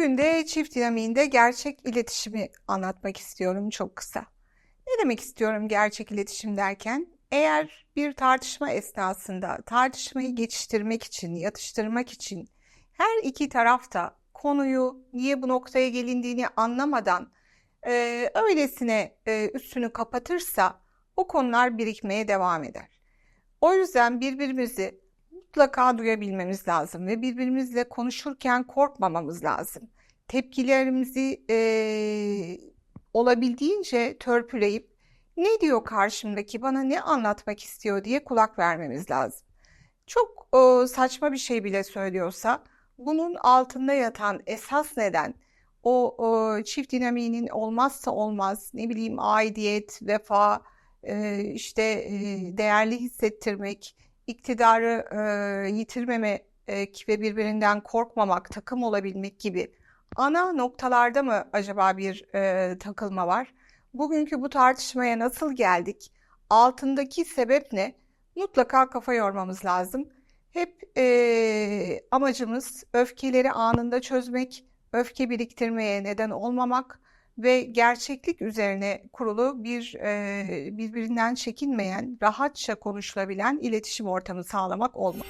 Bugün de çift dinamiğinde gerçek iletişimi anlatmak istiyorum çok kısa. Ne demek istiyorum gerçek iletişim derken? Eğer bir tartışma esnasında tartışmayı geçiştirmek için, yatıştırmak için her iki taraf da konuyu niye bu noktaya gelindiğini anlamadan e, öylesine e, üstünü kapatırsa o konular birikmeye devam eder. O yüzden birbirimizi mutlaka duyabilmemiz lazım ve birbirimizle konuşurken korkmamamız lazım. Tepkilerimizi eee, olabildiğince törpüleyip ne diyor karşımdaki bana ne anlatmak istiyor diye kulak vermemiz lazım. Çok eee, saçma bir şey bile söylüyorsa bunun altında yatan esas neden o eee, çift dinamiğinin olmazsa olmaz ne bileyim aidiyet, vefa, eee, işte eee, değerli hissettirmek, iktidarı eee, yitirmemek ve birbirinden korkmamak, takım olabilmek gibi ana noktalarda mı acaba bir eee, takılma var? Bugünkü bu tartışmaya nasıl geldik? Altındaki sebep ne? Mutlaka kafa yormamız lazım. Hep eee, amacımız öfkeleri anında çözmek, öfke biriktirmeye neden olmamak ve gerçeklik üzerine kurulu bir eee, birbirinden çekinmeyen, rahatça konuşulabilen iletişim ortamı sağlamak olmalı.